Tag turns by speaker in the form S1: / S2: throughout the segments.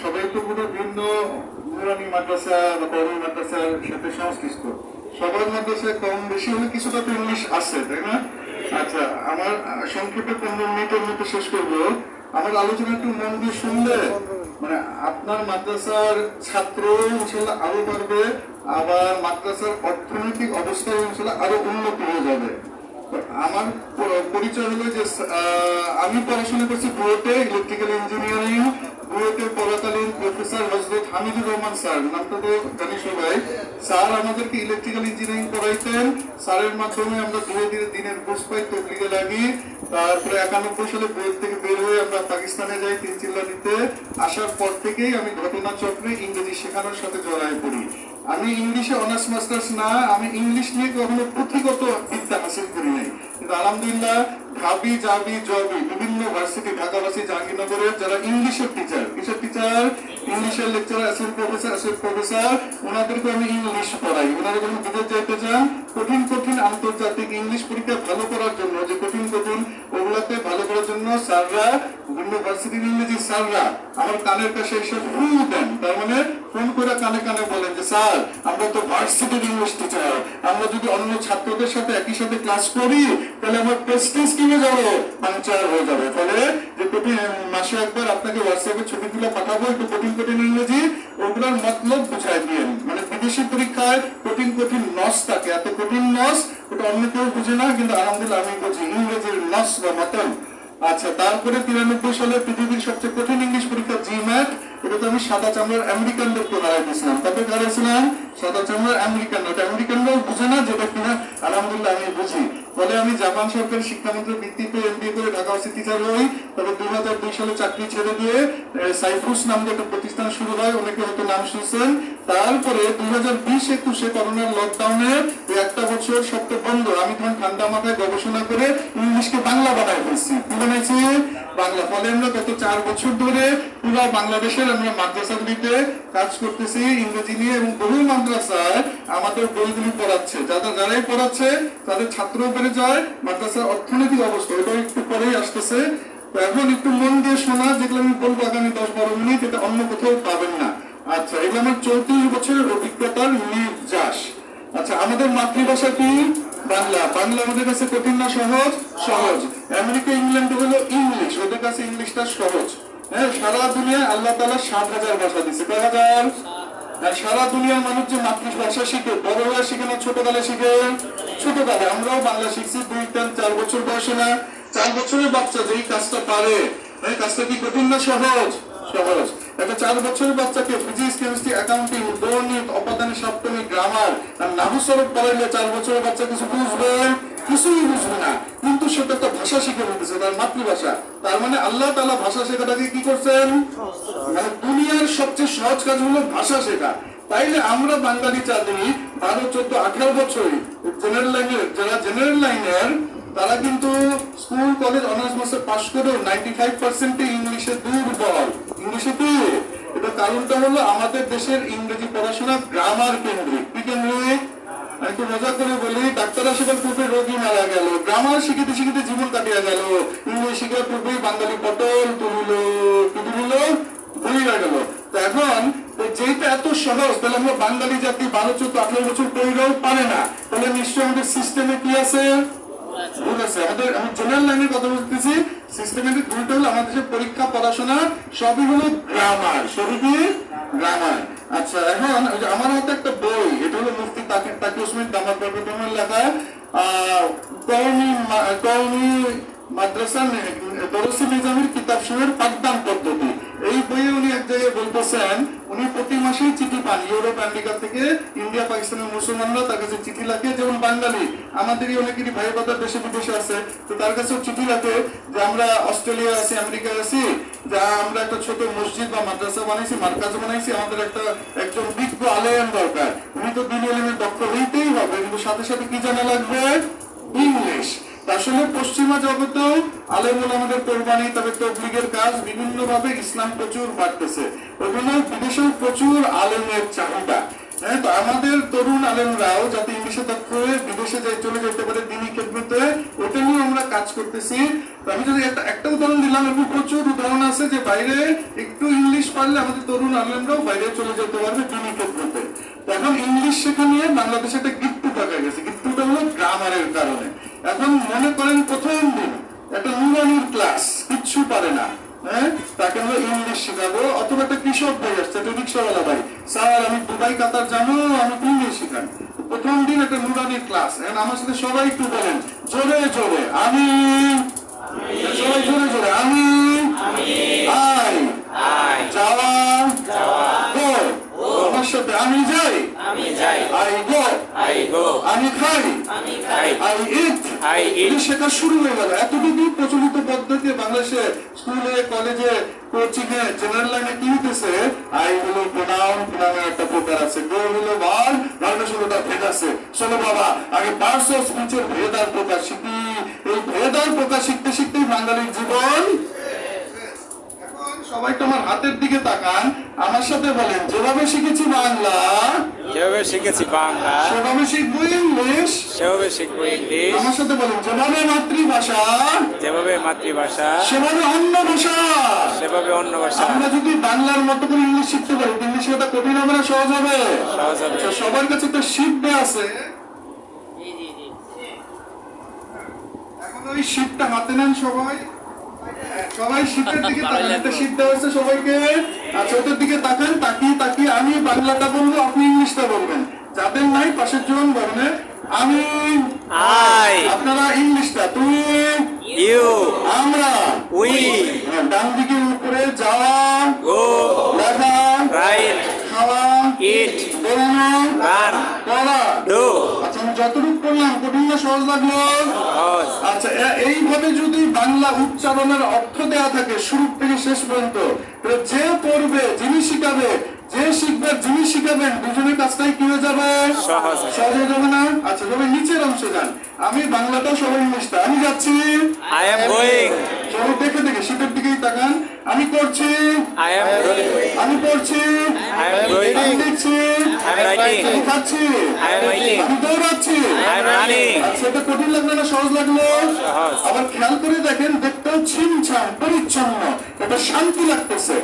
S1: সবাই তো পুরো ভিন্ন নুরানি মাদ্রাসা বা কৌমি মাদ্রাসার সাথে সংশ্লিষ্ট। সবার মাদ্রাসায় কম বেশি হলে কিছুটা তো ইংলিশ আছে, তাই না? আচ্ছা আমার সংক্ষেপে পনেরো মিনিটের মধ্যে শেষ করব। আমার আলোচনা একটু মন দিয়ে শুনলে মানে আপনার মাদ্রাসার ছাত্র ইনশাল্লাহ আরও বাড়বে, আবার মাদ্রাসার অর্থনৈতিক অবস্থা ইনশাল্লাহ আরও উন্নত হয়ে যাবে। আমার পরিচয় হলো যে আমি পড়াশোনা করছি বুয়েটে ইলেকট্রিক্যাল ইঞ্জিনিয়ারিং বুয়েটে পড়াকালীন প্রফেসর হজরত হামিদুর রহমান স্যার। নামটা তো জানি সবাই স্যার আমাদেরকে ইলেকট্রিক্যাল ইঞ্জিনিয়ারিং পড়াইতেন। স্যারের মাধ্যমে আমরা ধীরে ধীরে দিনের বুঝ পাই, তবলিগে লাগি। তারপরে একানব্বই সালে বুয়েট থেকে বের হয়ে আমরা পাকিস্তানে যাই তিন চিল্লা দিতে আসার পর থেকেই আমি ঘটনাচক্রে ইংরেজি শেখানোর সাথে জড়ায় পড়ি। আমি ইংলিশে অনার্স মাস্টার্স না, আমি ইংলিশ নিয়ে কখনো পুঁথিগত বিদ্যা হাসিল করি নাই। কিন্তু আলহামদুলিল্লাহ ঢাবি জাবি জবি বিভিন্ন ভার্সিটি, ঢাকাবাসী, জাহাঙ্গীরনগরের যারা ইংলিশের টিচার কিসের টিচার ইংলিশের lecturer assistant professor assistant professor ওনাদেরকে আমি ইংলিশ পড়াই। ওনারা যখন বিদেশ যাইতে চান কঠিন কঠিন আন্তর্জাতিক ইংলিশ পরীক্ষা ভালো করার জন্য, যে কঠিন কঠিন ওগুলাতে ভালো করার জন্য স্যাররা, বিভিন্ন ভার্সিটির ইংরেজি স্যাররা আমার কানের কাছে এসে ফোন দেন। তার মানে ফোন করে কানে কানে বলেন যে, স্যার, আমরা তো ভার্সিটির ইংলিশ টিচার আমরা যদি অন্য ছাত্রদের সাথে একই সাথে ক্লাস করি, তাহলে আমার প্রেস্টিজ কিনে যাব পাঞ্চার হয়ে যাবে। ফলে যে কঠিন মাসে একবার আপনাকে হোয়াটসঅ্যাপে ছবিগুলো পাঠাবো, একটু কঠিন কঠিন ইংরেজি ওগুলোর মতলব বুঝাই দিয়েন মানে বিদেশি পরীক্ষায় কঠিন কঠিন নস থাকে। এত কঠিন নস ওটা অন্য কেউ বুঝে না, কিন্তু আলহামদুলিল্লাহ আমি বুঝি। ইংরেজির নস বা মতন। আচ্ছা তারপরে তিরানব্বই সালে পৃথিবীর সবচেয়ে কঠিন ইংলিশ পরীক্ষা জিম্যাট এটা তো আমি সাদা চামড়ার আমেরিকান লোককে হারাই দিয়েছিলাম। তারপরে হারাইছিলাম সাদা চামড়ার আমেরিকান ওটা আমেরিকানরাও বুঝে না যেটা কিনা, আলহামদুলিল্লাহ আমি বুঝি। ফলে আমি জাপান সরকার শিক্ষামন্ত্রীর ভিত্তিতে এমবিএ করে ঢাকা ভার্সিটি টিচার হই তবে দুই হাজার দুই সালে চাকরি ছেড়ে দিয়ে সাইফুস নামে একটা প্রতিষ্ঠান শুরু হয়। অনেকে হয়তো নাম শুনছেন। তারপরে দুই হাজার বিশ একুশে করোনার লকডাউনে একটা বছর সবটা বন্ধ। আমি তখন ঠান্ডা মাথায় গবেষণা করে ইংলিশকে বাংলা বানায় ফেলছি। কি বানাইছি? বাংলা ফলে আমরা গত চার বছর ধরে পুরো বাংলাদেশের আমরা মাদ্রাসাগুলিতে কাজ করতেছি, ইংরেজি নিয়ে এবং বহু মাদ্রাসায় আমাদের বইগুলি পড়াচ্ছে। যারা যারাই পড়াচ্ছে, তাদের ছাত্র বেড়ে যায়, মাদ্রাসার অর্থনৈতিক অবস্থা এটা একটু পরেই আসতেছে। এখন একটু মন দিয়ে শোনা, যেগুলো আমি বলব আগামী দশ বারো মিনিট, এটা অন্য কোথাও পাবেন না। আচ্ছা এগুলো আমার চৌত্রিশ বছরের অভিজ্ঞতার নির্যাস। আচ্ছা আমাদের মাতৃভাষা কি? বাংলা। বাংলা আমাদের কাছে কঠিন না, সহজ? সহজ। আমেরিকা, ইংল্যান্ড হলো ইংলিশ। ওদের কাছে ইংলিশটা সহজ। হ্যাঁ সারা দুনিয়ায় আল্লাহ তালা সাত হাজার ভাষা দিচ্ছে কয় হাজার? আর সারা দুনিয়ার মানুষ যে মাতৃভাষা শিখে বড় হয়ে শিখে না ছোট ছোটকালে শিখে? ছোট ছোটকালে। আমরাও বাংলা শিখছি। দুই, তিন, চার বছর বয়সে না, চার বছরের বাচ্চা যেই কাজটা পারে। এই কাজটা কি কঠিন না, সহজ? সহজ। একটা চার বছরের বাচ্চাকে ফিজিক্স কেমিস্ট্রি অ্যাকাউন্টিং গণিত অপাদানি সপ্তমী গ্রামার আর নাহু স্বরূপ পড়াইলে চার বছরের বাচ্চা কিছু বুঝবে? কিছুই বুঝবে না। কিন্তু সেটা একটা ভাষা শিখে নিতেছে তার মাতৃভাষা। তার মানে আল্লাহ তাআলা ভাষা শেখাটাকে কি করছেন? মানে দুনিয়ার সবচেয়ে সহজ কাজ হলো ভাষা শেখা। তাইলে আমরা বাঙালি চাঁদি বারো, চোদ্দ, আঠারো বছর জেনারেল লাইনের যারা জেনারেল লাইনের তারা কিন্তু স্কুল কলেজ অনার্স মাসে পাশ করেও নাইনটি ফাইভ পার্সেন্ট ইংলিশে দুর্বল। বাঙালি এত সহজ, তাহলে আমরা জাতি বারো, চোদ্দ, আঠারো বছর পড়লেও পারে না। তাহলে নিশ্চয়ই আমাদের সিস্টেমে কি আছে? আছে। আমাদের আমি জেনারেল লাইনের কথা বলতেছি সিস্টেমে ভুলটা যে পরীক্ষা পড়াশোনা সবই হলো গ্রামার সবই গ্রামার আচ্ছা এখন আমার হাতে একটা বই, এটা হলো মুফতি তাকে তাকে লেখা কৌমি মা- কওমি মাদ্রাসা কিতাব সময়ের পাঠদান পদ্ধতি। এই বইয়ে উনি এক জায়গায় বলতেছেন, উনি প্রতি মাসেই চিঠি পান, ইউরোপ, আমেরিকা থেকে ইন্ডিয়া, পাকিস্তানের মুসলমানরা তার কাছে চিঠি লাগে যেমন বাঙালি। আমাদেরই অনেকেরই ভাই বাদার দেশে বিদেশে আছে, তো তার কাছেও চিঠি লাগে যে আমরা অস্ট্রেলিয়া আছি আমেরিকা আছি, যা আমরা একটা ছোট মসজিদ বা মাদ্রাসা বানাইছি, মার্কাজ বানাইছি, আমাদের একটা, একজন বিজ্ঞ আলেম দরকার। উনি তো দিন এলিমের দক্ষ হইতেই হবে, কিন্তু সাথে সাথে কি জানা লাগবে? ইংলিশ। আসলে পশ্চিমা জগতেও আলেমুল আমাদের কোরবানি, তবে তবলিগের কাজ বিভিন্ন ভাবে ইসলাম প্রচুর বাড়তেছে। ওখানে বিদেশেও প্রচুর আলেমের চাহিদা। হ্যাঁ তো আমাদের তরুণ আলেমরাও যাতে ইংলিশে দক্ষ হয়ে বিদেশে চলে যেতে পারে দিনই খেদমতে ওটা নিয়ে কাজ করতেছি। তো আমি যদি একটা একটা উদাহরণ দিলাম এবং প্রচুর উদাহরণ আছে যে বাইরে একটু ইংলিশ পারলে আমাদের তরুণ আলেমরাও বাইরে চলে যেতে পারবে দিনই খেদমতে তো এখন ইংলিশ শেখা নিয়ে বাংলাদেশে একটা গিফটু পাকা গেছে। গিফটুটা হলো গ্রামারের কারণে। এখন মনে করেন প্রথম দিন একটা নুরানির ক্লাস, কিচ্ছু পারে না। হ্যাঁ? তাকে আমরা ইংলিশ শেখাবো। অথবা একটা কৃষক ভাই আসছে একটা রিক্সাওয়ালা ভাই। স্যার, আমি দুবাই, কাতার, জানো? আমি ইংলিশ শেখান প্রথম দিন একটা নুরানির ক্লাস এখন আমার সাথে সবাই একটু বলেন জোরে জোরে আমি সবাই জোরে জোরে আমি আই যাওয়া। গো। আমার সাথে আমি যাই।
S2: আমি যাই।
S1: I go.
S2: I go.
S1: আমি খাই।
S2: আমি খাই।
S1: I eat. এই শেখা শুরু হয়ে গেল। এতটুকু প্রচলিত পদ্ধতি বাংলাদেশে স্কুলে কলেজে কোচিং এ জেনারেল লাইনে কি হইতেছে? আই হলো প্রোনাউন প্রোনাউনের একটা প্রকার আছে। গো হলো বার হলো তার ভেদ আছে। চলো বাবা আগে অফ স্পিচের ভেদ আর প্রকার শিখি। এই ভেদ আর প্রকার শিখতে শিখতেই বাঙালির জীবন সবাই তোমার হাতের দিকে তাকান। আমার সাথে বলেন যেভাবে শিখেছি বাংলা
S2: যেভাবে শিখেছি বাংলা
S1: সেভাবে শিখব ইংলিশ।
S2: সেভাবে শিখব ইংলিশ।
S1: আমার সাথে বলুন যেভাবে মাতৃভাষা
S2: যেভাবে মাতৃভাষা
S1: সেভাবে অন্য ভাষা।
S2: সেভাবে অন্য ভাষা।
S1: আমরা যদি বাংলার মতো করে ইংলিশ শিখতে পারি ইংলিশ শেখাটা কঠিন হবে না সহজ হবে?
S2: সহজ হবে।
S1: আচ্ছা, সবার কাছে তো শিপটা আছে। এখন ওই শিপটা হাতে নেন সবাই। সবাই শিপের দিকে তাকান শিপ হচ্ছে সবাইকে। আচ্ছা ওদের দিকে তাকান তাকিয়ে তাকিয়ে আমি বাংলাটা বলব আপনি ইংলিশটা বলবেন। যাদের নাই পাশের জন বলবেন আমি
S2: আই।
S1: আপনারা ইংলিশটা তুমি
S2: ইউ
S1: আমরা
S2: উই
S1: ডান দিকে উপরে যাওয়া
S2: গো
S1: লেখা
S2: রাইট
S1: খাওয়া
S2: ইট
S1: বেরোনো
S2: রান
S1: করা
S2: ডু।
S1: যতটুকু করলাম কঠিন না সহজ লাগল আচ্ছা এইভাবে যদি বাংলা উচ্চারণের অর্থ দেয়া থাকে শুরু থেকে শেষ পর্যন্ত যে পড়বে যিনি শিখাবে যে শিখবে যিনি শিখাবেন দুজনের কাজটাই কি হয়ে যাবে?
S2: সহজ।
S1: সহজ হয়ে যাবে না? আচ্ছা সবাই নিচের অংশে যান। আমি বাংলাটা সবাই ইংলিশটা। আমি যাচ্ছি।
S2: আই এম গোয়িং
S1: সবাই দেখে দেখে শীতের দিকেই তাকান। আমি করছি
S2: আই এম
S1: আমি পড়ছি. আমি খাচ্ছি। দৌড়াচ্ছি. এটা কঠিন লাগল না সহজ লাগল? আবার খেয়াল করে দেখেন দেখতেও ছিমছাম পরিচ্ছন্ন। এটা শান্তি লাগতেছে।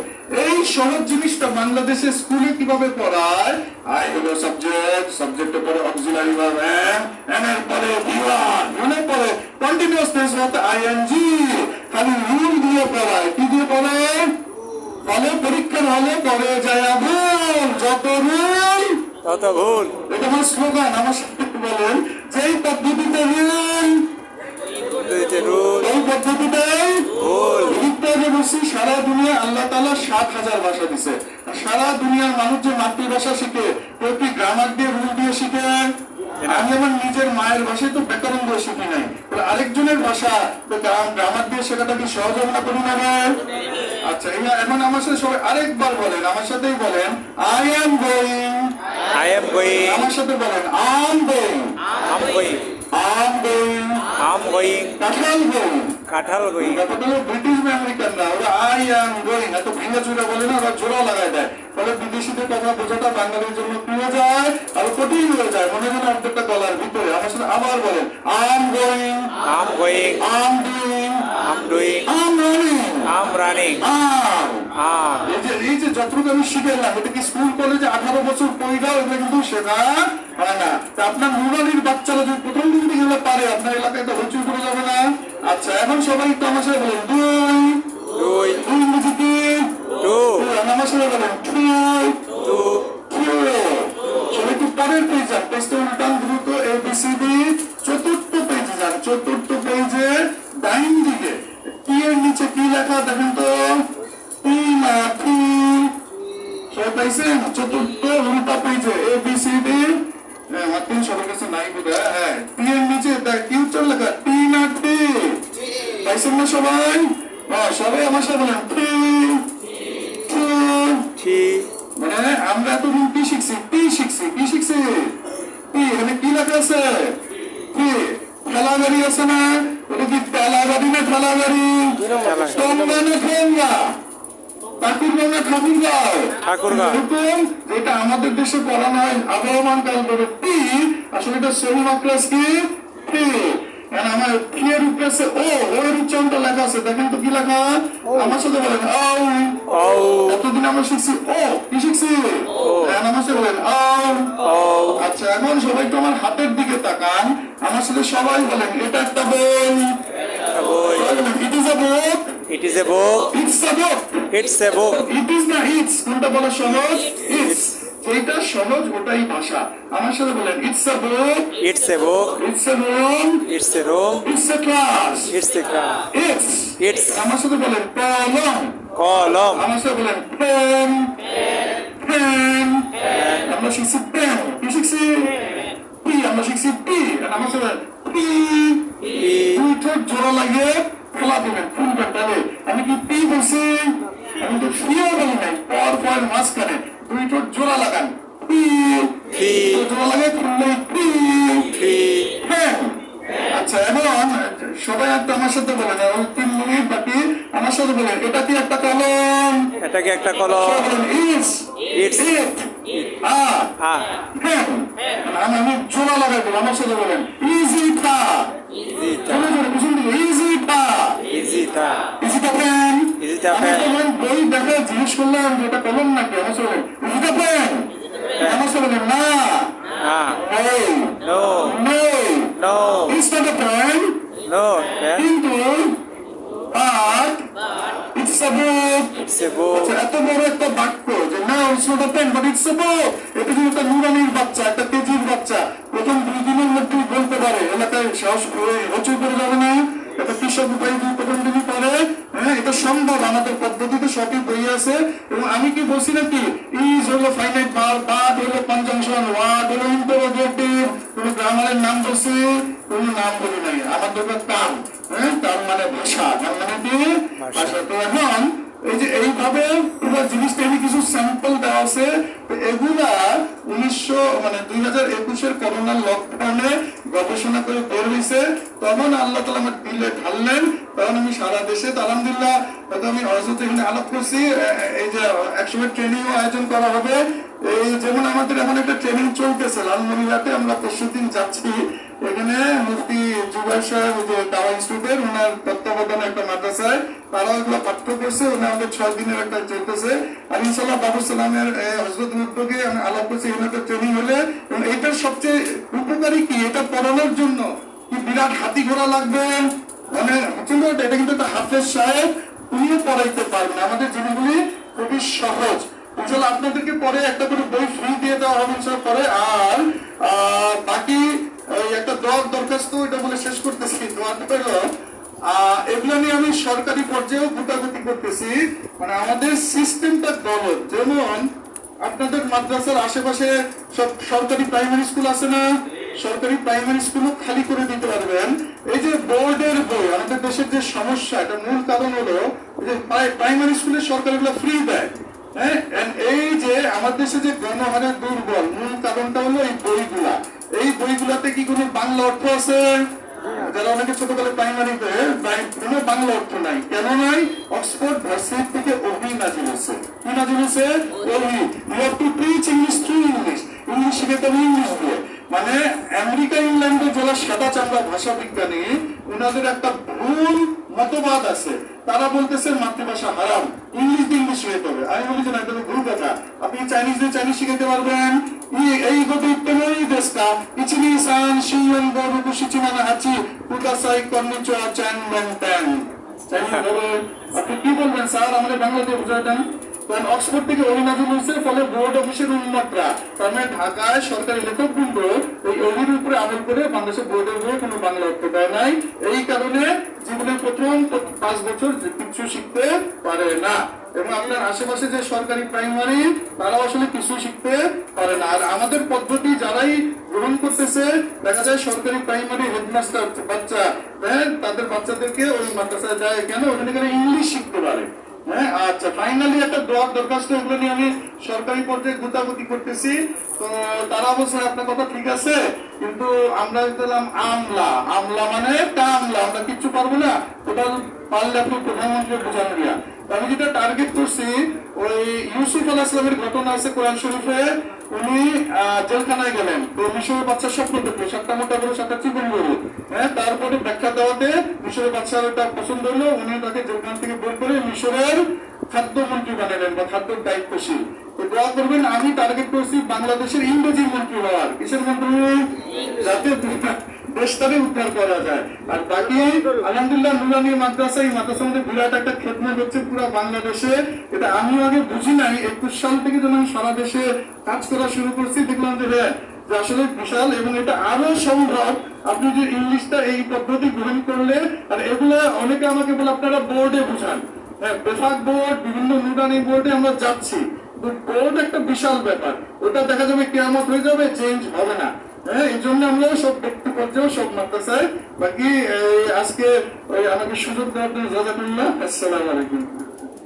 S1: এই সহজ জিনিসটা বাংলাদেশে স্কুলে কীভাবে পড়ায়? আই হলো সাবজেক্ট পরে অক্সিলারি ভার্ব এম এম এর পরে ভিওনের পরে কন্টিনিউয়াস টেন্স হতে আইএনজি খালি রুল দিয়ে পড়ায়। কি দিয়ে পড়ায়? ফলে পরীক্ষার হলে পরে যায় ভুল যত রুল
S2: তত ভুল।
S1: এটা আমার স্লোগান আমার সাথে বলেন। সাত হাজার ভাষা দিছে। সারা দুনিয়ার মানুষ যে মাতৃভাষা শিখে কি গ্রামার দিয়ে রুল দিয়ে শিখে আমি আমার নিজের মায়ের ভাষায় তো ব্যাকরণ দিয়ে শিখি নাই। আরেকজনের ভাষা তো গ্রামার দিয়ে শেখাটা কি সহজ হবে না কঠিন আচ্ছা এখন আমার সাথে সবাই আরেকবার বলেন আমার সাথেই বলেন I am going
S2: I am going
S1: আমার সাথে বলেন I'm going
S2: I'm going
S1: I'm going
S2: I'm going
S1: কাঁঠাল গোয়িং
S2: কাঁঠাল
S1: ব্রিটিশ আমেরিকানরা ওরা আই অ্যাম গোয়িং এত ভেঙে চুরে বলে না ওরা জোড়া লাগায় দেয়। ফলে বিদেশিদের কথা বোঝাটা বাঙালির জন্য যায় আর কঠিন হয়ে যায়। মনে যেন অর্ধেকটা গলার ভিতরে। আমার সাথে আবার বলেন I'm going
S2: I'm going
S1: I'm doing
S2: I'm doing
S1: I'm running
S2: I'm running
S1: I'm
S2: I'm
S1: এই যে এই যে যতটুকু আমি শিখেলাম এটা কি স্কুল কলেজে আঠারো বছর পড়িটাও এগুলো কিন্তু শেখা হয় না। তা আপনার নুরানির বাচ্চারা যদি প্রথম দিন থেকে পারে আপনার এলাকায় তো হইচই করে যাবে না। আচ্ছা এখন সবাই সাথে বলেন। দুই
S2: দুই
S1: দুই ইংরেজি কি
S2: টু
S1: দুই, আমার সাথে বলেন। থ্রি
S2: টু
S1: থ্রি সবাই একটু পরের পেজ যান। পেজটা উল্টান দ্রুত এবিসিডি চতুর্থ পেজে যান। চতুর্থ পেজে ডাইন দিকে টি এর নিচে কি লেখা দেখেন তো? টি না টি সবাই পাইছেন? চতুর্থ উল্টা পেজে এ বি সি ডি আমার তিন সবার কাছে নাই বোধ হয় হ্যাঁ টি এর নিচে উচ্চারণ লেখা টি পাইছেন না সবাই সবাই আমার সাথে বলেন টি টি মানে আমরা এতদিন কি শিখছি কি শিখছি কি শিখছি। কি এখানে কি লেখা আছে? ঠেলা গাড়ি আছে না? ওটা কি ঠেলা গাড়ি না ঠেলা গাড়ি না ঠেঙ্গা। ঠাকুরগাঁও। ঠাকুরগাঁও। যেটা আমাদের দেশে পড়ানো হয় আবহমান কাল ধরে পি আসলে এটা সরু মাত্রাস কি? পি। And আমার এর উপরে আছে ও ও এর উচ্চারণটা লেখা আছে। দেখেন তো কি লেখা আমার সাথে বলেন ও।
S2: ও।
S1: এতদিন আমরা শিখছি ও কি শিখছি? And আমার সাথে বলেন ও। আচ্ছা এখন সবাই একটু আমার হাতের দিকে তাকান। আমার সাথে সবাই বলেন এটা একটা বই। It is a book
S2: it is a book
S1: it's a book
S2: it's a book
S1: it is না ইটস কোনটা বলা সহজ? ইটস যেটা সহজ ওটাই ভাষা। আমার সাথে বলেন it's a book
S2: it's a book
S1: it's a room
S2: it's a room
S1: it's a class
S2: it's a class
S1: it's
S2: it's
S1: আমার সাথে বলেন কলম
S2: কলম
S1: আমার সাথে বলেন পেন পেন আমরা শিখছি পেন কি শিখছি? পি আমরা শিখছি পি আমার সাথে পি দুই ঠোঁট জোড়া লাগে খোলা দিবেন ফুলবেন তাহলে। আমি কি পি বলছি? আমি তো ফিও বলি নাই পর পর মাঝখানে। দুই ঠোঁট জোড়া লাগান। জোড়া লাগে হ্যাঁ আচ্ছা এখন সবাই একটা আমার সাথে বলেন এখন তিন মিনিট বাকি আমার সাথে বলেন এটা কি একটা কলম?
S2: এটা কি একটা কলম?
S1: It's it a.
S2: আ।
S1: হ্যাঁ আমি আমি জোড়া লাগাই আমার সাথে বলেন ইজি টা।
S2: ইজিটা
S1: জোরে জোরে বুঝুন ইজি টা।
S2: ইজিটা
S1: ইজি টা পেন
S2: ইজিটা
S1: আমি
S2: পেন।
S1: তোমার বই দেখে জিজ্ঞেস করলাম যে এটা কলম নাকি আমার সাথে বলেন পেন আমার সাথে না।
S2: না।
S1: এই।
S2: No.
S1: No.
S2: No.
S1: It's not a pen
S2: no pen
S1: কিন্তু but it's a book
S2: it's a book
S1: আচ্ছা, এত বড় একটা বাক্য যে না it's not a pen but it's a book এটা কিন্তু একটা নুরানির বাচ্চা একটা তেজির বাচ্চা। প্রথম দুই দিনের মধ্যেই বলতে পারে এলাকায় সাহস করে আমি কি ইজ হলো ফাইনাইট বার বাদ হলো কনজাংশন ওয়ার্ড হলো ইন্টারোগেটিভ কোন গ্রামারের নাম বলছি কোন নাম বলি নাই। আমার দরকার কাম হ্যাঁ? কাম মানে ভাষা কাম মানে কি? ভাষা তো এখন এই যে এইভাবে পুরো জিনিসটা কিছু স্যাম্পল দেওয়া আছে এগুলা উনিশশো মানে দুই হাজার একুশের করোনার লকডাউনে গবেষণা করে বের হয়েছে তখন আল্লাহ তালা আমার দিলে ঢাললেন। তখন আমি সারা দেশে আলহামদুলিল্লাহ, হয়তো আমি অরজত এখানে আলাপ করছি এই যে একসময় ট্রেনিং আয়োজন করা হবে। এই যেমন আমাদের এখন একটা ট্রেনিং চলতেছে, লালমনিরহাটে আমরা পরশু দিন যাচ্ছি। এখানে মুফতি জুবাই সাহেব যে দাওয়া ইনস্টিটিউটের ওনার তত্ত্বাবধানে একটা মাদ্রাসায়। তারাও এগুলো পাঠ্য করছে আমাদের ছয় দিনের একটা চলতেছে আর ইনশাল্লাহ বাবু সালামের হজরত আমি আলাপ করছি ট্রেনিং হলে। এবং সবচেয়ে উপকারী কি? এটা পড়ানোর জন্য কি বিরাট হাতি ঘোড়া লাগবে? মানে এটা কিন্তু একটা হাফেজ সাহেব, উনিও পড়াইতে পারবেন। আমাদের জিনিসগুলি খুবই সহজ। ইনশাল্লাহ আপনাদেরকে পরে একটা করে বই ফ্রি দিয়ে দেওয়া হবে ইনশাল্লাহ পরে। আর বাকি একটা দর দরখাস্ত, এটা বলে শেষ করতেছি। দোয়াটা এগুলো নিয়ে আমি সরকারি পর্যায়েও গুটাগুটি করতেছি। মানে আমাদের সিস্টেমটা গলত যেমন আপনাদের মাদ্রাসার আশেপাশে সব সরকারি প্রাইমারি স্কুল আছে না? সরকারি প্রাইমারি স্কুলও খালি করে দিতে পারবেন। এই যে বোর্ডের বই, আমাদের দেশের যে সমস্যা এটা মূল কারণ হলো যে প্রাইমারি স্কুলে সরকারিগুলো ফ্রি দেয়। হ্যাঁ? এই যে আমাদের দেশে যে গণহারে দুর্বল, মূল কারণটা হলো এই বইগুলা। এই বইগুলাতে কি কোনো বাংলা অর্থ আছে? যারা অনেকে ছোটবেলায় প্রাইমারিতে কোনো বাংলা অর্থ নাই। কেন নাই? অক্সফোর্ড ভার্সিটি থেকে অভি নাজিল হয়েছে কি নাজিল হয়েছে অভি। You have to teach English through English English শিখাতে হবে ইংলিশ দিয়ে। মানে আমেরিকা ইংল্যান্ডে যারা সাদা চামড়া ভাষা বিজ্ঞানী ওনাদের একটা ভুল মতবাদ আছে। তারা বলতেছে মাতৃভাষা হারাম। ইংলিশ ইংলিশ হয়ে যাবে। আমি বলি যে আপনি চাইনিজ শিখাতে পারবেন ঢাকায় সরকারি লেখক বৃন্দ উপরে আমল করে বাংলাদেশের বোর্ডের বই কোনো বাংলা অর্থ দেয় নাই এই কারণে জীবনের প্রথম পাঁচ বছর কিছু শিখতে পারে না এবং আপনার আশেপাশে যে সরকারি প্রাইমারি, তারাও আসলে কিছু শিখতে পারে না। আর আমাদের পদ্ধতি যারাই গ্রহণ করতেছে, দেখা যায় সরকারি প্রাইমারি হেডমাস্টার বাচ্চা হ্যাঁ তাদের বাচ্চাদেরকে ওই মাদ্রাসায় যায় কেন? ওখানে কেন ইংলিশ শিখতে পারে। হ্যাঁ আচ্ছা ফাইনালি একটা দর দরখাস্ত নিয়ে আমি সরকারি পর্যায়ে গুতাগুতি করতেছি। তো তারা আপনার কথা ঠিক আছে, কিন্তু আমরা দিলাম আমলা আমলা মানে কামলা আমরা কিচ্ছু পারব না। ওটা পারলে আপনি প্রধানমন্ত্রী বোঝানো আমি যেটা টার্গেট করছি, ওই ইউসুফ আলাহ ইসলামের ঘটনা আছে কোরআন শরীফে। উনি জেলখানায় গেলেন। তো মিশরের বাচ্চা স্বপ্ন দেখল, সাতটা মোটা করে সাতটা চিকন গরু। হ্যাঁ তারপরে ব্যাখ্যা দেওয়াতে মিশরের বাচ্চার ওটা পছন্দ হলো, উনি তাকে জেলখানা থেকে বের করে মিশরের খাদ্যমন্ত্রী বানালেন বা খাদ্য দায়িত্বশীল। তো দোয়া করবেন, আমি টার্গেট করছি বাংলাদেশের ইংরেজি মন্ত্রী হওয়ার। কিসের মন্ত্রী? যাতে দেশটাকে উদ্ধার করা যায়। আর বাকি, আলহামদুলিল্লাহ, নুরানি মাদ্রাসা এই মাদ্রাসার মধ্যে বিরাট একটা খেদমত হচ্ছে পুরো বাংলাদেশে। এটা আমি আগে বুঝি নাই, একুশ সাল থেকে যখন আমি সারা দেশে কাজ করা শুরু করছি, দেখলাম যে হ্যাঁ যে আসলে বিশাল এবং এটা আরও সম্ভব। আপনি যে ইংলিশটা এই পদ্ধতি গ্রহণ করলে, আর এগুলো অনেকে আমাকে বলে, আপনারা বোর্ডে বুঝান। হ্যাঁ বেফাক বোর্ড, বিভিন্ন নুরানি বোর্ডে আমরা যাচ্ছি। বোর্ড একটা বিশাল ব্যাপার। ওটা দেখা যাবে কেয়ামত হয়ে যাবে চেঞ্জ হবে না। হ্যাঁ এই জন্য আমরা সব ব্যক্তি পর্যায়ে সব মাদ্রাসায় বাকি আজকে ওই আমাকে সুযোগ দেওয়ার জন্য জাজাকুল্লাহ আসসালামু আলাইকুম।